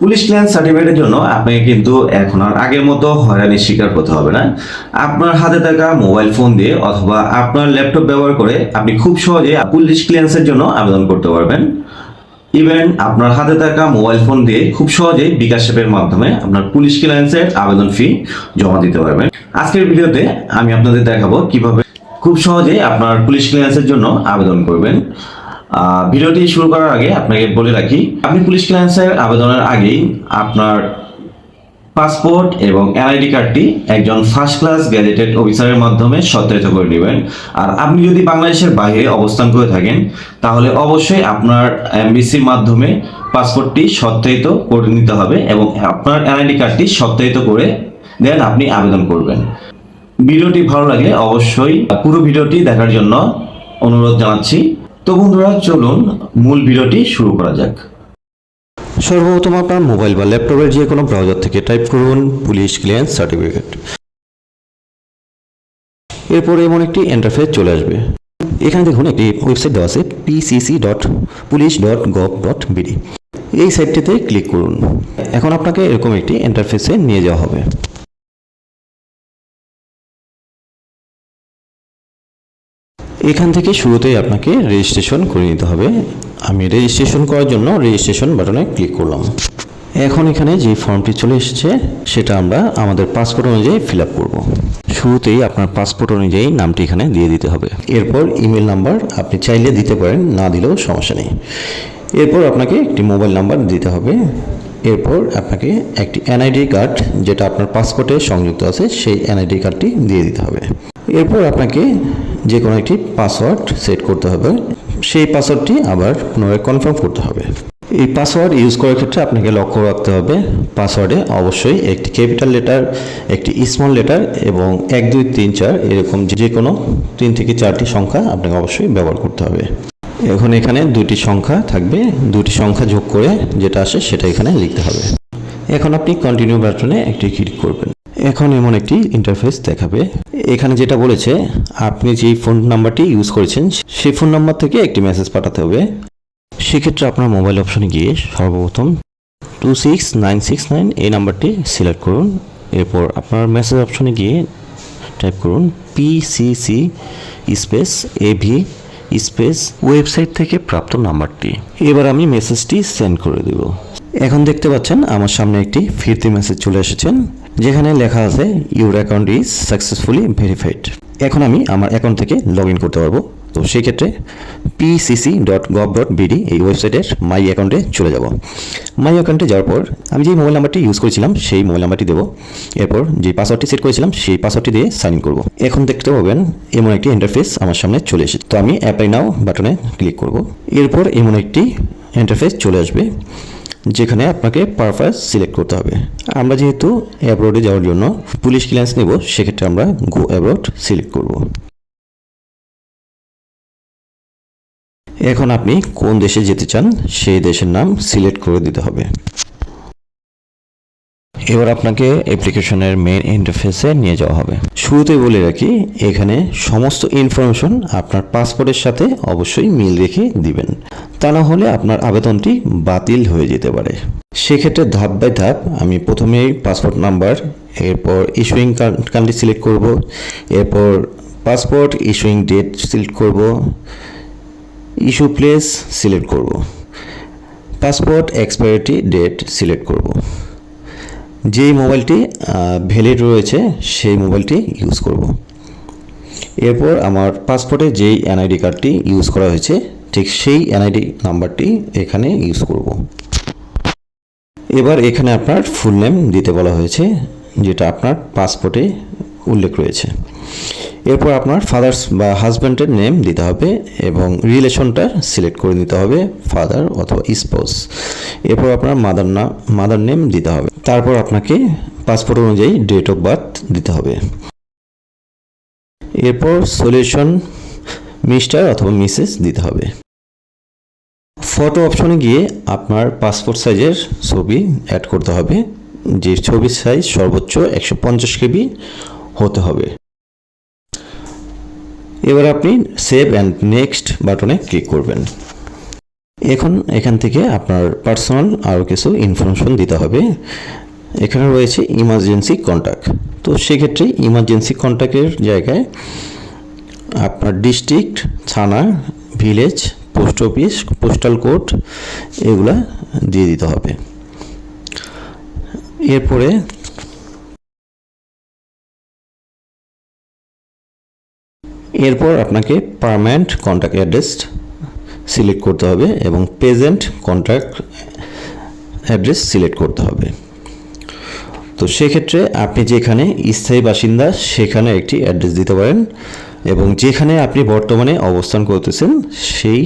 Police clearance সার্টিফিকেটের জন্য আপনাকে কিন্তু এখন আর আগের মতো হয়রানির শিকার হতে হবে না। আপনার হাতে থাকা মোবাইল ফোন দিয়ে অথবা আপনার ল্যাপটপ ব্যবহার করে আপনি খুব সহজে পুলিশ ক্লিয়ারেন্সের জন্য আবেদন করতে পারবেন। ইভেন আপনার হাতে থাকা মোবাইল ফোন দিয়ে খুব সহজেই বিকাশ অ্যাপের মাধ্যমে আপনার পুলিশ ক্লিয়ারেন্সের আবেদন ফি জমা দিতে পারবেন। আজকের ভিডিওতে আমি আপনাদের দেখাবো কীভাবে খুব সহজেই আপনার পুলিশ ক্লিয়ারেন্সের জন্য আবেদন করবেন। ভিডিওটি শুরু করার আগে আপনাকে বলে রাখি, আপনি পুলিশ ক্লিয়ারেন্সের আবেদনের আগেই আপনার পাসপোর্ট এবং এনআইডি কার্ডটি একজন ফার্স্ট ক্লাস গ্যাজেটেড অফিসারের মাধ্যমে সত্যায়িত করে নেবেন। আর আপনি যদি বাংলাদেশের বাইরে অবস্থান করে থাকেন, তাহলে অবশ্যই আপনার এমবিসির মাধ্যমে পাসপোর্টটি সত্যায়িত করে নিতে হবে এবং আপনার এনআইডি কার্ডটি সত্যায়িত করে দেন আপনি আবেদন করবেন। ভিডিওটি ভালো লাগলে অবশ্যই পুরো ভিডিওটি দেখার জন্য অনুরোধ জানাচ্ছি। তো বন্ধুরা, চলুন মূল ভিডিওটি শুরু করা যাক। সর্বপ্রথম আপনার মোবাইল বা ল্যাপটপের যে কোনো ব্রাউজার থেকে টাইপ করুন পুলিশ ক্লিয়ারেন্স সার্টিফিকেট। এরপর এমন একটি ইন্টারফেস চলে আসবে। এখানে দেখুন, একটি ওয়েবসাইট দেওয়া আছে PCC dot police dot gov dot BD এই সাইটটিতে ক্লিক করুন। এখন আপনাকে এরকম একটি ইন্টারফেসে নিয়ে যাওয়া হবে। এখান থেকে শুরুতেই আপনাকে রেজিস্ট্রেশন করে নিতে হবে। আমি রেজিস্ট্রেশন করার জন্য রেজিস্ট্রেশন বাটনে ক্লিক করলাম। এখন এখানে যে ফর্মটি চলে এসেছে, সেটা আমরা আমাদের পাসপোর্ট অনুযায়ী ফিল আপ করব। শুরুতেই আপনার পাসপোর্ট অনুযায়ী নামটি এখানে দিয়ে দিতে হবে। এরপর ইমেল নাম্বার আপনি চাইলে দিতে পারেন, না দিলেও সমস্যা নেই। এরপর আপনাকে একটি মোবাইল নাম্বার দিতে হবে। এরপর আপনাকে একটি এনআইডি কার্ড যেটা আপনার পাসপোর্টে সংযুক্ত আছে, সেই এনআইডি কার্ডটি দিয়ে দিতে হবে। এরপর আপনাকে যে কোনো একটি পাসওয়ার্ড সেট করতে হবে। সেই পাসওয়ার্ডটি আবার পুনরায় কনফার্ম করতে হবে। এই পাসওয়ার্ড ইউজ করার ক্ষেত্রে আপনাকে লক্ষ্য রাখতে হবে পাসওয়ার্ডে অবশ্যই একটি ক্যাপিটাল লেটার একটি স্মল লেটার এবং এক, দুই, তিন, চার এরকম যে কোনো তিন থেকে চারটি সংখ্যা আপনাকে অবশ্যই ব্যবহার করতে হবে। এখন এখানে দুটি সংখ্যা থাকবে, দুটি সংখ্যা যোগ করে যেটা আসে সেটা এখানে লিখতে হবে। এখন আপনি কন্টিনিউ বাটনে একটি ক্লিক করবেন। এখন এমন একটি ইন্টারফেস দেখাবে। এখানে যেটা বলেছে, আপনি যেই ফোন নাম্বারটি ইউজ করেছেন সেই ফোন নাম্বার থেকে একটি মেসেজ পাঠাতে হবে। সেক্ষেত্রে আপনার মোবাইল অপশনে গিয়ে সর্বপ্রথম two six nine six nine এই নাম্বারটি সিলেক্ট করুন। এরপর আপনার মেসেজ অপশনে গিয়ে টাইপ করুন PCC space AV space website থেকে প্রাপ্ত নাম্বারটি এবার আমি মেসেজটি সেন্ড করে দেব। এখন দেখতে পাচ্ছেন, আমার সামনে একটি ফিরতি মেসেজ চলে এসেছেন যেখানে লেখা আছে your account is successfully verified এখন আমি আমার অ্যাকাউন্ট থেকে লগ ইন করতে পারব। তো সেই ক্ষেত্রে PCC dot gov dot BD এই ওয়েবসাইটের মাই অ্যাকাউন্টে চলে যাব। মাই অ্যাকাউন্টে যাওয়ার পর আমি যে মোবাইল নাম্বারটি ইউজ করেছিলাম, সেই মোবাইল নাম্বারটি দেবো। এরপর যে পাসওয়ার্ডটি সেট করেছিলাম, সেই পাসওয়ার্ডটি দিয়ে সাইন ইন করব। এখন দেখতে পাবেন এমন একটি ইন্টারফেস আমার সামনে চলে এসেছে। তো আমি অ্যাপ্লাই নাও বাটনে ক্লিক করব। এরপর এমন একটি ইন্টারফেস চলে আসবে। যেখানে আপনাকে পারপাস সিলেক্ট করতে হবে। আমরা যেহেতু অ্যাব্রোডে যাওয়ার জন্য পুলিশ ক্লিয়ারেন্স নেব, সেক্ষেত্রে আমরা গো অ্যাব্রোড সিলেক্ট করব। এখন আপনি কোন দেশে যেতে চান, সেই দেশের নাম সিলেক্ট করে দিতে হবে। এবার আপনাকে অ্যাপ্লিকেশনের মেন ইন্টারফেসে নিয়ে যাওয়া হবে। শুরুতেই বলে রাখি, এখানে সমস্ত ইনফরমেশন আপনার পাসপোর্টের সাথে অবশ্যই মিল রেখে দিবেন। তা না হলে আপনার আবেদনটি বাতিল হয়ে যেতে পারে। সেক্ষেত্রে ধাপ বাই ধাপ আমি প্রথমেই পাসপোর্ট নাম্বার, এরপর ইস্যুইং কান্ট্রি সিলেক্ট করব, এরপর পাসপোর্ট ইস্যুইং ডেট সিলেক্ট করব ইস্যু প্লেস সিলেক্ট করব, পাসপোর্ট এক্সপায়ারিটি ডেট সিলেক্ট করব। যেই মোবাইলটি ভ্যালিড রয়েছে, সেই মোবাইলটি ইউজ করব। এরপর আমার পাসপোর্টে যেই এনআইডি কার্ডটি ইউজ করা হয়েছে ঠিক সেই এনআইডি নাম্বারটি এখানে ইউজ করব। এবার এখানে আপনার ফুল নেম দিতে বলা হয়েছে, যেটা আপনার পাসপোর্টে উল্লেখ রয়েছে। এরপর আপনার ফাদার্স বা হাজব্যান্ডের নেম দিতে হবে এবং রিলেশনটা সিলেক্ট করে নিতে হবে ফাদার অথবা স্পোজ এরপর আপনার মাদার নাম মাদার নেম দিতে হবে। তারপর আপনাকে পাসপোর্ট অনুযায়ী ডেট অফ বার্থ দিতে হবে। এরপর সলিউশন মিস্টার অথবা মিসেস দিতে হবে। ফটো অপশনে গিয়ে আপনার পাসপোর্ট সাইজের ছবি অ্যাড করতে হবে, যে ছবির সাইজ সর্বোচ্চ একশো পঞ্চাশ কেবি হতে হবে। এবার আপনি সেভ অ্যান্ড নেক্সট বাটনে ক্লিক করবেন। এখন এখান থেকে আপনার পার্সোনাল আরও কিছু ইনফরমেশন দিতে হবে। এখানে রয়েছে ইমার্জেন্সি কন্ট্যাক্ট তো সেক্ষেত্রে ইমার্জেন্সি কন্ট্যাক্টের জায়গায় আপনার ডিস্ট্রিক্ট থানা village post office, postal code এগুলা দিয়ে দিতে হবে। এরপরে এরপর আপনাকে পারমানেন্ট কন্ট্যাক্ট অ্যাড্রেস সিলেক্ট করতে হবে এবং প্রেজেন্ট কন্ট্যাক্ট অ্যাড্রেস সিলেক্ট করতে হবে। তো সেক্ষেত্রে আপনি যেখানে স্থায়ী বাসিন্দা, সেখানে একটি অ্যাড্রেস দিতে পারেন। এবং যেখানে আপনি বর্তমানে অবস্থান করতেছেন, সেই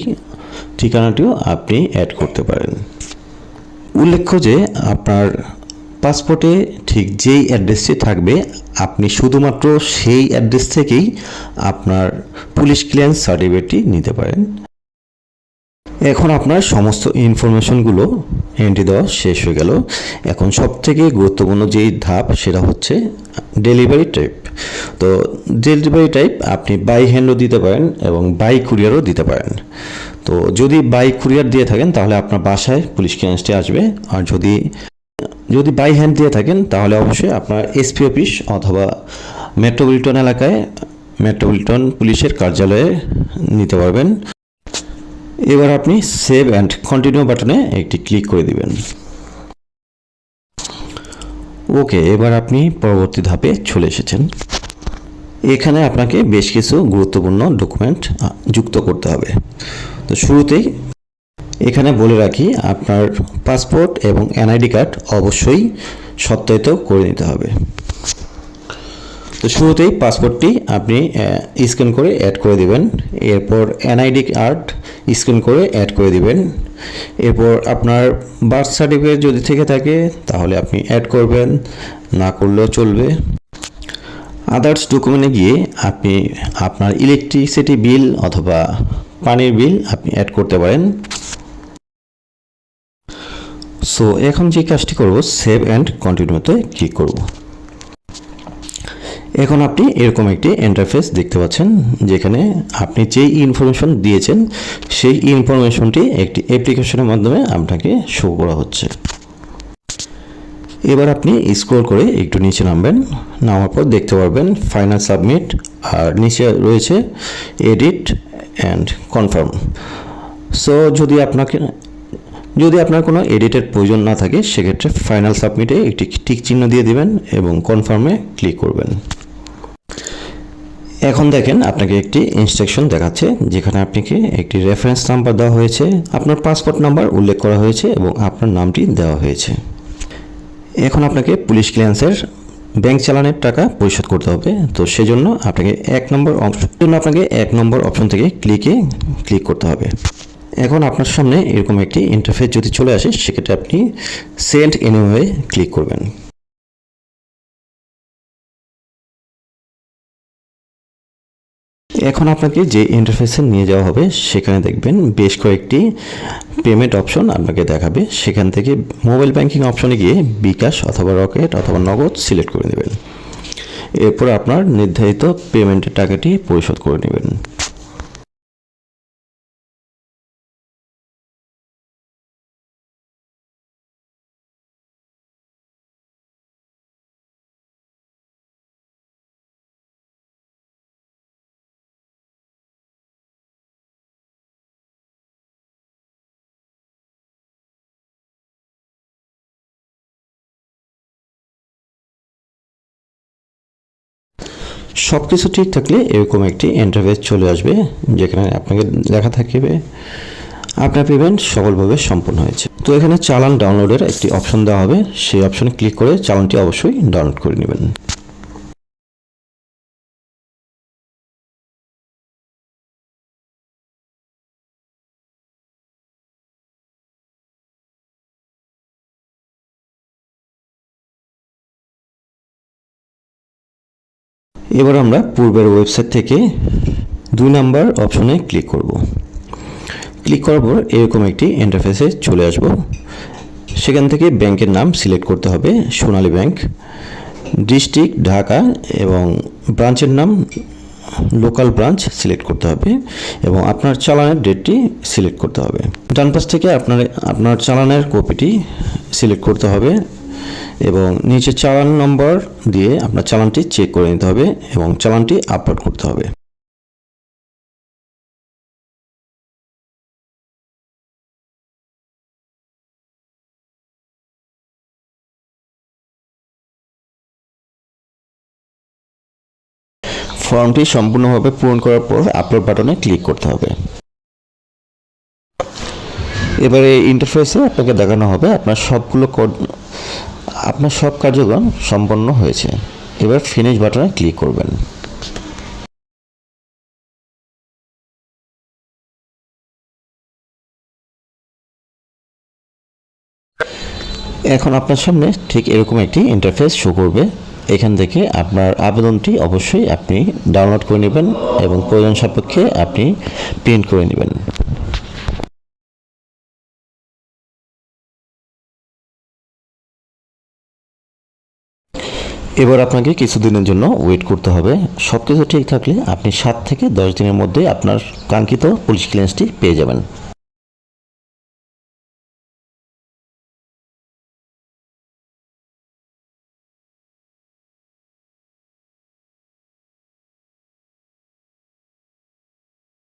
ঠিকানাটিও আপনি অ্যাড করতে পারেন। উল্লেখ্য যে, আপনার পাসপোর্টে ঠিক যেই অ্যাড্রেসটি থাকবে, আপনি শুধুমাত্র সেই অ্যাড্রেস থেকেই আপনার পুলিশ ক্লিয়ারেন্স সার্টিফিকেটটি নিতে পারেন। এখন আপনার সমস্ত ইনফরমেশনগুলো এন্ট্রি দেওয়া শেষ হয়ে গেল। এখন সব থেকে গুরুত্বপূর্ণ যেই ধাপ, সেটা হচ্ছে ডেলিভারি টাইপ তো ডেলিভারি টাইপ আপনি বাই হ্যান্ডও দিতে পারেন এবং বাই কুরিয়ারও দিতে পারেন। তো যদি বাই কুরিয়ার দিয়ে থাকেন, তাহলে আপনার বাসায় পুলিশ ক্লিয়ারেন্সটি আসবে। আর যদি যদি বাই হ্যান্ড দিয়ে থাকেন, তাহলে অবশ্যই আপনার এসপি অফিস অথবা মেট্রোপলিটন এলাকায় মেট্রোপলিটন পুলিশের কার্যালয়ে নিতে পারবেন। এবার আপনি সেভ অ্যান্ড কন্টিনিউ বাটনে একটি ক্লিক করে দিবেন। ওকে এবার আপনি পরবর্তী ধাপে চলে এসেছেন। এখানে আপনাকে বেশ কিছু গুরুত্বপূর্ণ ডকুমেন্ট যুক্ত করতে হবে। তো শুরুতেই এখানে বলে রাখি, আপনার পাসপোর্ট এবং এনআইডি কার্ড অবশ্যই সত্যায়িত করে নিতে হবে। তো শুরুতেই পাসপোর্টটি আপনি স্ক্যান করে অ্যাড করে দিবেন। এরপর এনআইডি কার্ড স্ক্যান করে অ্যাড করে দিবেন। এরপর আপনার বার্থ সার্টিফিকেট যদি থেকে থাকে, তাহলে আপনি অ্যাড করবেন। না করলেও চলবে। আদার্স ডকুমেন্টে গিয়ে আপনি আপনার ইলেকট্রিসিটি বিল অথবা পানির বিল আপনি অ্যাড করতে পারেন। সো এখন যে কাজটি করব সেভ অ্যান্ড কন্টিনিউতে ক্লিক করব। এখন আপনি এরকম একটি ইন্টারফেস দেখতে পাচ্ছেন, যেখানে আপনি যেই ইনফরমেশন দিয়েছেন, সেই ইনফরমেশনটি একটি অ্যাপ্লিকেশনের মাধ্যমে আপনাকে শো করা হচ্ছে। এবার আপনি স্ক্রল করে একটু নিচে নামবেন, নামার পর দেখতে পারবেন ফাইনাল সাবমিট আর নিচে রয়েছে এডিট অ্যান্ড কনফার্ম সো যদি আপনাকে, যদি আপনার কোনো এডিটের প্রয়োজন না থাকে, সেক্ষেত্রে ফাইনাল সাবমিটে একটি টিক চিহ্ন দিয়ে দিবেন এবং কনফার্মে ক্লিক করবেন। এখন দেখেন আপনাকে একটি ইনস্ট্রাকশন দেখাচ্ছে, যেখানে আপনাকে একটি রেফারেন্স নাম্বার দেওয়া হয়েছে, আপনার পাসপোর্ট নাম্বার উল্লেখ করা হয়েছে এবং আপনার নামটি দেওয়া হয়েছে। এখন আপনাকে পুলিশ ক্লিয়ারেন্সের ব্যাংক চালানের টাকা পরিশোধ করতে হবে, তো সেজন্য আপনাকে এক নম্বর জন্য আপনাকে এক নম্বর অপশন থেকে ক্লিকে ক্লিক করতে হবে। এখন আপনার সামনে এরকম একটি ইন্টারফেস যদি চলে আসে, সেক্ষেত্রে আপনি সেন্ড এনিওয়ে ক্লিক করবেন। এখন আপনাকে যে ইন্টারফেসে নিয়ে যাওয়া হবে, সেখানে দেখবেন বেশ কয়েকটি পেমেন্ট অপশন আপনাকে দেখাবে। সেখান থেকে মোবাইল ব্যাংকিং অপশনে গিয়ে বিকাশ অথবা রকেট অথবা নগদ সিলেক্ট করে নেবেন। এরপর আপনার নির্ধারিত পেমেন্টের টাকাটি পরিশোধ করে নেবেন। সব কিছু ঠিক থাকলে এরকম একটি ইন্টারভেস চলে আসবে, যেখানে আপনাকে লেখা থাকবে, আপনার পেমেন্ট সফলভাবে সম্পন্ন হয়েছে। তো এখানে চালান ডাউনলোডের একটি অপশন দেওয়া হবে, সেই অপশনে ক্লিক করে চালানটি অবশ্যই ডাউনলোড করে নেবেন। এবার আমরা পূর্বের ওয়েবসাইট থেকে দুই নাম্বার অপশনে ক্লিক করব। ক্লিক করার পর এরকম একটি ইন্টারফেসে চলে আসব। সেখান থেকে ব্যাংকের নাম সিলেক্ট করতে হবে, সোনালী ব্যাংক ডিস্ট্রিক্ট ঢাকা এবং ব্রাঞ্চের নাম লোকাল ব্রাঞ্চ সিলেক্ট করতে হবে এবং আপনার চালানের ডেটটি সিলেক্ট করতে হবে। ডান পাশ থেকে আপনার আপনার চালানের কপিটি সিলেক্ট করতে হবে। এবং নিচে চালান নম্বর দিয়ে আপনার চালানটি চেক করে নিতে হবে এবং চালানটি আপলোড করতে হবে। ফর্মটি সম্পূর্ণভাবে পূরণ করার পর আপলোড বাটনে ক্লিক করতে হবে। এবারে ইন্টারফেসে আপনাকে দেখানো হবে আপনার সবগুলো কোড আপনার সব কার্যক্রম সম্পন্ন হয়েছে। এবার ফিনিশ বাটনে ক্লিক করবেন। এখন আপনার সামনে ঠিক এরকম একটি ইন্টারফেস শো করবে। এখান থেকে আপনার আবেদনটি অবশ্যই আপনি ডাউনলোড করে নেবেন এবং প্রয়োজন সাপেক্ষে আপনি প্রিন্ট করে নেবেন। এবার আপনাকে কিছুদিনের জন্য ওয়েট করতে হবে। সব কিছু ঠিক থাকলে আপনি সাত থেকে দশ দিনের মধ্যে আপনার কাঙ্ক্ষিত পুলিশ ক্লিয়ারেন্সটি পেয়ে যাবেন।